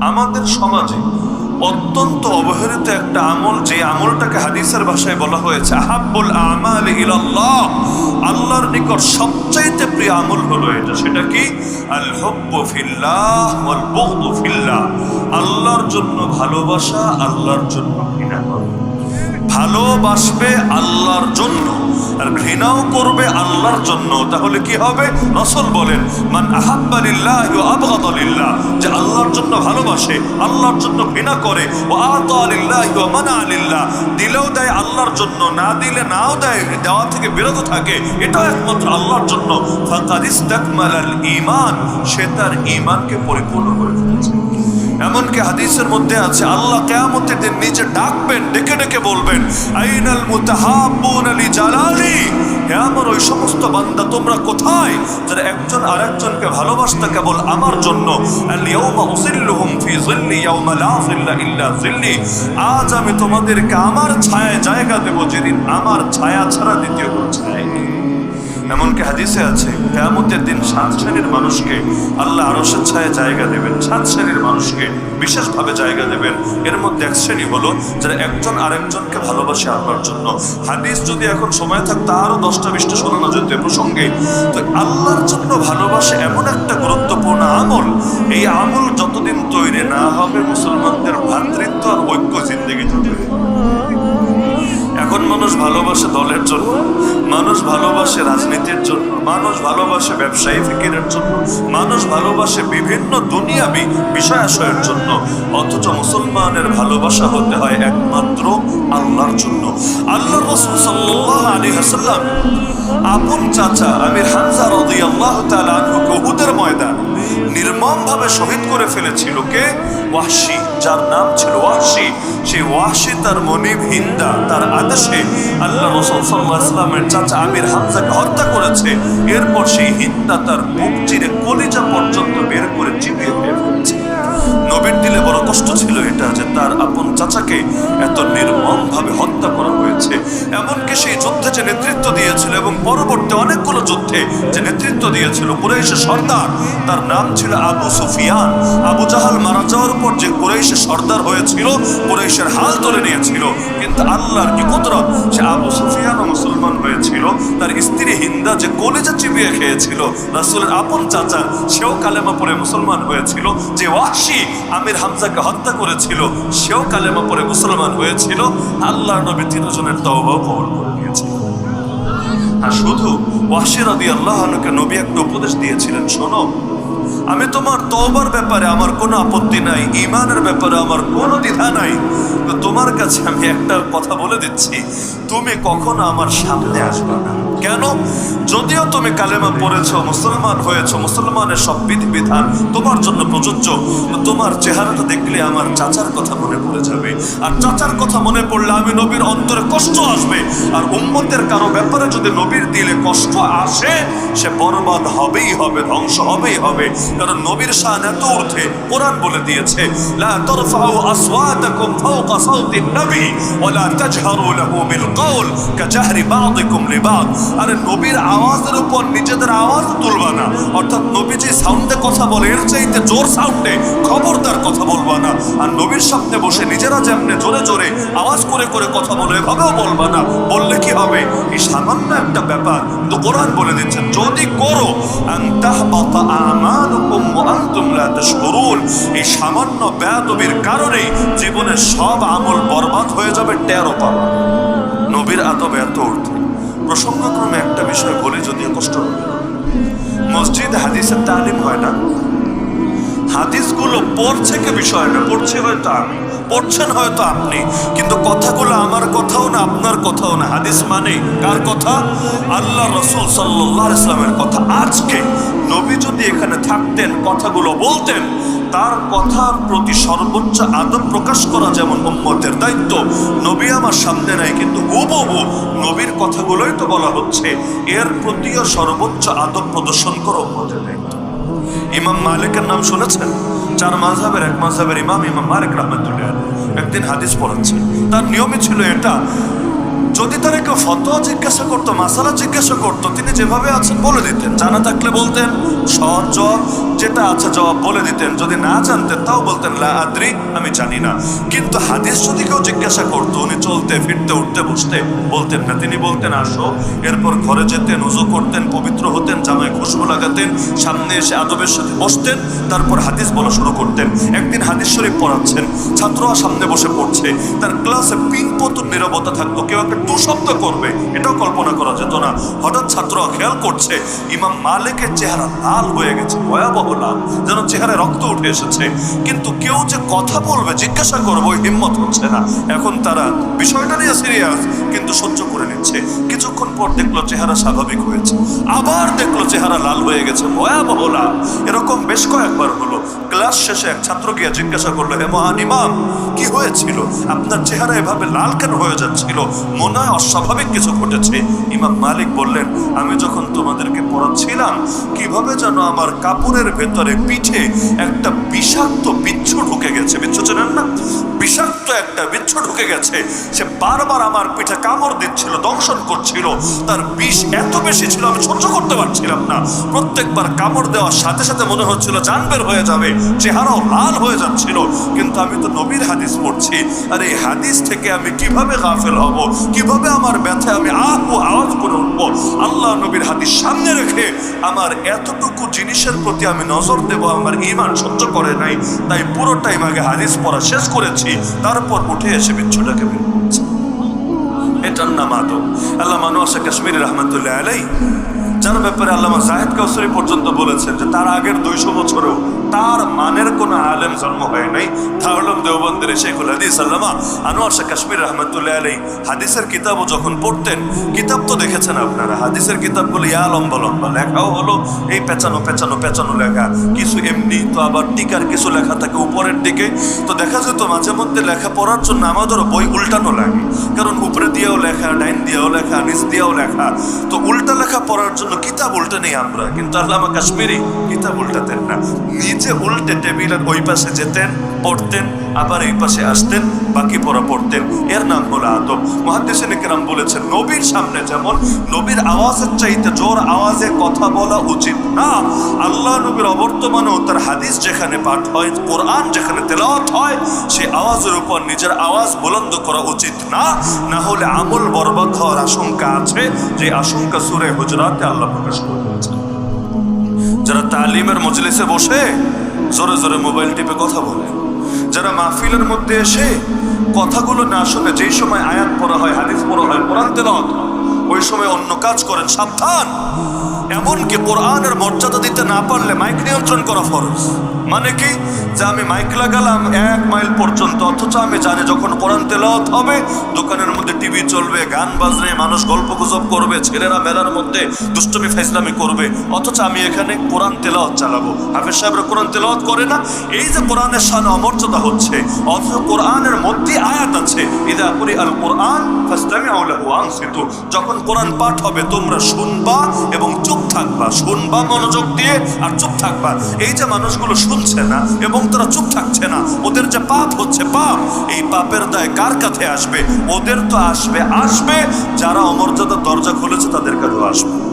আমাদের সমাজে অত্যন্ত অবহেলিত একটা আমল, যে আমলটাকে হাদিসের ভাষায় বলা হয়েছে, আহাব্বুল আমাল ইলাল্লাহ। আল্লাহর নিকট সবচাইতে প্রিয় আমল হলো এটা। সেটা কি? আল হুব্বু ফিল্লাহ ওয়াল ফিল্লাহ। আল্লাহর জন্য ভালোবাসা, আল্লাহর জন্য ঘৃণা করা। ভালোবাসবে আল্লাহর জন্য আর ঘৃণাও করবে আল্লাহর জন্য। তাহলে কি হবে? রসল বলেন, মান আহাব্বালিল্লাহ আবগাদালিল্লাহ যে আল্লাহর জন্য ভালোবাসে, আল্লাহর জন্য ঘৃণা করে ও আতালিল্লাহ মানা আলিল্লাহ দিলেও দেয় আল্লাহর জন্য, না দিলে নাও দেয়, দেওয়া থেকে বিরত থাকে, এটাও একমাত্র আল্লাহর জন্য। ফাকাদ ইস্তাকমালাল ঈমান, সে তার ইমানকে পরিপূর্ণ করে ফেলেছে। এমনকি হাদিসের মধ্যে আছে, আল্লাহ কেয়ামতের দিন নিজে ডাকবেন, ডেকে ডেকে বলবেন, আইনাল মুতাহাব্বুন আলি জালালি হে আমার ওই সমস্ত বান্দা, তোমরা কোথায়? যারা একজন আর আরেকজনকে ভালোবাসতে কেবল আমার জন্য। আজ আমি তোমাদেরকে আমার ছায়ায় জায়গা দেব যেদিন আমার ছায়া ছাড়া দ্বিতীয় কোনো ছায়া নেই। এমনকি হাদিসে আছে, কেয়ামতের দিন সাত শ্রেণির মানুষকে আল্লাহ আরসের ছায় জায়গা দেবেন। সাত শ্রেণির মানুষকে বিশেষভাবে জায়গা দেবেন। এর মধ্যে এক শ্রেণি হলো যারা একজন আরেকজনকে ভালোবাসে আল্লাহর জন্য। হাদিস যদি এখন সময় থাকতো আরও দশটা বিশটা শোনানো যেত প্রসঙ্গে। তো আল্লাহর জন্য ভালোবাসে এমন একটা গুরুত্বপূর্ণ আমল। এই আমল যতদিন তৈরি না হবে, মুসলমানদের ভ্রাতৃত্ব আর ঐক্য জিন্দগি তৈরি এখন মানুষ ভালোবাসে দলের জন্য ভালোবাসে রাজনীতির জন্য, মানুষ ভালোবাসে ব্যবসায়ী ফিকিরের জন্য, মানুষ ভালোবাসে বিভিন্ন দুনিয়াবি বিষয়াশয়ের জন্য। অথচ মুসলমানের ভালোবাসা হতে হয় একমাত্র আল্লাহর জন্য। আল্লাহ আলাইহি ওয়াসাল্লাম, আপন চাচা আমির হানজার ময়দান নির্মমভাবে শহীদ করে ফেলেছিল কে ওয়াহশি যার নাম ছিল ওয়াহশি সেই ওয়াহশি তার মনিব হিন্দা তার আদেশে আল্লাহ রসুল সাল্লামের চাচা আমির হামজাকে হত্যা করেছে। এরপর সেই হিন্দা তার বুক চিরে কলিজা পর্যন্ত বের করে চিবিয়ে বের করেছে নবীর দিলে বড় কষ্ট ছিল এটা যে তার আপন চাচাকে এত নির্মম ভাবে হত্যা করা হয়েছে এমনকি সেই যুদ্ধে যে নেতৃত্ব দিয়েছিল এবং পরবর্তী অনেকগুলো যুদ্ধে যে নেতৃত্ব দিয়েছিল কুরাইশের সর্দার, তার নাম ছিল আবু সুফিয়ান। আবু জাহাল মারা যাওয়ার পর যে কুরাইশের সর্দার হয়েছিল, কুরাইশের হাল তুলে নিয়েছিল। কিন্তু আল্লাহর কি কুদরত? সে আবু সুফিয়ানও মুসলমান হয়েছিল। তার স্ত্রী হিন্দা যে কলেজে চিবিয়ে খেয়েছিল, রাসূলের আপন চাচা, সেও কালেমা পড়ে মুসলমান হয়েছিল, যে ওয়াহশি আমির হামজাকে হত্যা করেছিল, সেও কালেমা পরে মুসলমান হয়েছিল। আল্লাহ নবী তিনজনের তওবাও কবুল করে নিয়েছিল। আর শুধু ওয়াহশি রাদিয়াল্লাহু আনহুকে নবী একটা উপদেশ দিয়েছিলেন, শোনো, আমি তোমার তওবার ব্যাপারে আমার কোনো আপত্তি নাই ইমানের ব্যাপারে আমার কোনো দ্বিধা নাই। তো তোমার কাছে আমি একটা কথা বলে দিচ্ছি, তুমি কখনো আমার সামনে আসবে না। কেন? যদিও তুমি কালেমা পড়েছ, মুসলমান হয়েছো, মুসলমানের সব বিধিবিধান তোমার জন্য প্রযোজ্য তোমার চেহারাটা দেখলে আমার চাচার কথা মনে পড়ে যাবে। আর চাচার কথা মনে পড়লে আমি নবীর অন্তরে কষ্ট আসবে। আর উম্মতের কারও ব্যাপারে যদি নবীর দিলে কষ্ট আসে, সে বরবাদ হবেই হবে, ধ্বংস হবেই হবে। কারণ নবীর শান এত ঊর্ধ্বে, কোরআন বলে দিয়েছে, লা তারফাউ আসওয়াতাকুম ফাওকা সাওতিন নবী ওয়ালা তাজহারু লাহু বিল কওল কাজাহরি বা'দিকুম আরে নবীর আওয়াজের উপর নিজেদের আওয়াজ তুলবা না। অর্থাৎ নবী যে সাউন্ডে কথা বলে, এর চাইতে জোর সাউন্ডে খবরদার কথা বলবা না। আর নবীর সামনে বসে নিজেরা যেমনে জোরে জোরে আওয়াজ করে করে কথা বলে, এভাবেও বলবা না। বললে কি হবে? এই সামান্য একটা ব্যাপার কিন্তু কোরআন বলে দিচ্ছেন যদি করো এই সামান্য বেয়াদবির কারণেই জীবনের সব আমল বরবাদ হয়ে যাবে, টেরও পাবা না। নবীর আদব এত ঊর্ধ্বে। প্রসঙ্গক্রমে একটা বিষয় বলে যদিও কষ্ট হবে। মসজিদ হাদিসের তালিম হয় না। হাদিসগুলো পড়ছে কে বিষয় না? পড়ছে হয়তো আমি। পড়ছেন হয়তো আপনি। কিন্তু কথাগুলো আমার কথাও না, আপনার কথাও না। হাদিস মানে কার কথা? আল্লাহ রসুল সাল্লাহ ইসলামের কথা। আজকে নবী যদি এখানে থাকতেন, কথাগুলো বলতেন, তার কথার প্রতি সর্বোচ্চ আদব প্রকাশ করা যেমন উম্মতের দায়িত্ব, নবী আমার সামনে নাই, কিন্তু হুবহু কথাগুলোই তো বলা হচ্ছে, এর প্রতিও সর্বোচ্চ আদব প্রদর্শন করো ইমাম মালিকের নাম শুনেছেন? চার মাঝাবের এক মাঝাবের ইমাম ইমাম মালিক রহমতুল্লাহ একদিন হাদিস পড়াচ্ছে। তার নিয়মই ছিল এটা যদি তারা কেউ ফতোয়া জিজ্ঞাসা করতো, মাসালা জিজ্ঞাসা করতো, তিনি যেভাবে আছেন বলে দিতেন। জানা থাকলে বলতেন, সহজ জবাব, যেটা আছে জবাব বলে দিতেন। যদি না জানতেন, তাও বলতেন, লা আদ্রি, আমি জানি না। কিন্তু হাদিস যদি কেউ জিজ্ঞাসা করতো, উনি চলতে, ফিরতে, উঠতে, বসতে, বলতেন না। তিনি বলতেন, আসো। এরপর ঘরে যেতেন, উজু করতেন, পবিত্র হতেন, জামায় খুশবু লাগাতেন, সামনে এসে আদবের সাথে বসতেন, তারপর হাদিস বলা শুরু করতেন। একদিন হাদিস শরীফ পড়াচ্ছেন, ছাত্ররা সামনে বসে পড়ছে, তার ক্লাসে পিন পতুন নিরবতা থাকতো। কেউ একটা টু শব্দ করবে, এটাও কল্পনা করা যেত না। হঠাৎ ছাত্ররা খেয়াল করছে, ইমাম মালিকের চেহারা লাল হয়ে গেছে, ভয়াবহ লাল, যেন চেহারায় রক্ত উঠে এসেছে। কিন্তু কেউ যে কথা বলবে, জিজ্ঞাসা করব হিম্মত হচ্ছে না। এখন তারা বিষয়টা নিয়ে সিরিয়াস, কিন্তু সহ্য করে নিচ্ছে। কিছুক্ষণ পর দেখল চেহারা স্বাভাবিক হয়েছে। আবার দেখল চেহারা লাল হয়ে গেছে, ভয়াবহ লাল। এরকম বেশ কয়েকবার হলো। ক্লাস শেষে এক ছাত্র গিয়ে জিজ্ঞাসা করল, হে মহান ইমাম, কি হয়েছিল? আপনার চেহারা এভাবে লাল কেন হয়ে যাচ্ছিল। মনে হয় অস্বাভাবিক কিছু ঘটেছে। ইমাম মালিক বললেন, আমি যখন তোমাদেরকে পড়াচ্ছিলাম, কীভাবে যেন আমার কাপড়ের ভেতরে পিঠে একটা বিষাক্ত বিচ্ছু ঢুকে গেছে। বিচ্ছু চেনেন না? বিষাক্ত একটা বিচ্ছু ঢুকে গেছে। সে বারবার আমার পিঠে কামড় দিচ্ছিল, দংশন করছিল। তার বিষ এত বেশি ছিল, আমি সহ্য করতে পারছিলাম না। প্রত্যেকবার কামড় দেওয়ার সাথে সাথে মনে হচ্ছিল জান বের হয়ে যাবে, চেহারাও লাল হয়ে যাচ্ছিল। কিন্তু আমি তো নবীর হাদিস পড়ছি। আর এই হাদিস থেকে আমি কীভাবে গাফেল হব? কীভাবে আমার ব্যথা আমি আহ ও আওয়াজ করে উঠবো? আল্লাহ নবীর হাতি সামনে রেখে আমার এতটুকু জিনিসের প্রতি আমি নজর দেব, আমার ইমান সহ্য করে নাই। তাই পুরো টাইম আগে হাদিস পড়া শেষ করেছি, তারপর উঠে এসে বিচ্ছুটাকে বের করছি। এটার নাম আদব। আল্লাহ মানুষ কাশ্মীর রহমতুল্লাহ আলাই যার ব্যাপারে আল্লামা জাহেদ কাউসরি পর্যন্ত বলেছেন যে তার আগের দুইশো বছরেও তার মানের কোনো আলেম জন্ম হয় নাই। তাহলে দেওবন্দের শেখুল হাদিস আল্লামা আনোয়ার শাহ কাশ্মীর রহমতুল্লাহ আলাই হাদিসের কিতাবও যখন পড়তেন, কিতাব তো দেখেছেন আপনারা, হাদিসের কিতাবগুলো ইয়া লম্বা লম্বা, লেখাও হলো এই পেঁচানো পেঁচানো পেঁচানো লেখা, কিছু এমনি, তো আবার টিকার কিছু লেখা থাকে উপরের দিকে। তো দেখা যেত মাঝে মধ্যে লেখা পড়ার জন্য আমাদেরও বই উল্টানো লাগে, কারণ উপরে দিয়েও লেখা, ডাইন দিয়েও লেখা, নিচ দিয়েও লেখা। তো উল্টা লেখা পড়ার জন্য কিতাব উল্টে নেই আমরা, কিন্তু আল্লামা কাশ্মীরি কিতাব উল্টাতেন না। নিজে উল্টে টেবিলের ওই পাশে যেতেন, পড়তেন আবার এই পাশে আসতেন, বাকি পড়া পড়তেন। এর নাম হলো আদব মহাদেশিন কেরাম বলেছেন, নবীর সামনে যেমন নবীর আওয়াজের চাইতে জোর আওয়াজে কথা বলা উচিত না, আল্লাহ নবীর অবর্তমানেও তার হাদিস যেখানে পাঠ হয়, কোরআন যেখানে তেলাওয়াত হয় সেই আওয়াজের উপর নিজের আওয়াজ বুলন্দ করা উচিত না। না হলে আমল বরবাদ হওয়ার আশঙ্কা আছে, যে আশঙ্কা সুরে হুজরাতে আল্লাহ প্রকাশ করে দিয়েছেন। যারা তালিমের মজলিসে বসে জোরে জোরে মোবাইল টিপে কথা বলে যারা মাহফিলের মধ্যে এসে কথাগুলো না শুনে যেই সময় আয়াত পড়া হয়, হাদিস পড়া হয়, কোরআন তেলাওয়াত ওই সময় অন্য কাজ করেন, সাবধান। এমনকি কোরআনের মর্যাদা দিতে না পারলে মাইক নিয়ন্ত্রণ করা ফরজ। মানে কি? যে আমি মাইক লাগালাম এক মাইল পর্যন্ত, অথচ আমি জানি যখন কোরআন তেলাওয়াত হবে, দোকানের মধ্যে টিভি চলবে, গান বাজবে, মানুষ গল্প গুজব করবে, ছেলেরা মেলার মধ্যে দুষ্টমি ফাইসলামি করবে, অথচ আমি এখানে কোরআন তেলাওয়াত চালাবো। হাফিজ সাহেবরা কোরআন তেলাওয়াত করে না? এই যে কোরআনের সাথে অমর্যাদা হচ্ছে, অথচ কোরআনের মধ্যে আয়াত আছে, ইদা কুরি আল কোরআন ফাস্তামিউ লাহু ওয়া আনসিতু। যখন কোরআন পাঠ হবে, তোমরা শুনবা এবং চুপ থাকবা। শুনবা মনোযোগ দিয়ে আর চুপ থাকবা। এই যে মানুষগুলো শুনছে না এবং তারা চুপ থাকছে না। ওদের যে পাপ হচ্ছে, পাপ। এই পাপের দায় কার কাছে আসবে? ওদের তো আসবে আসবে। যারা অমর্যাদার দরজা খুলেছে তাদের কাছেও আসবে।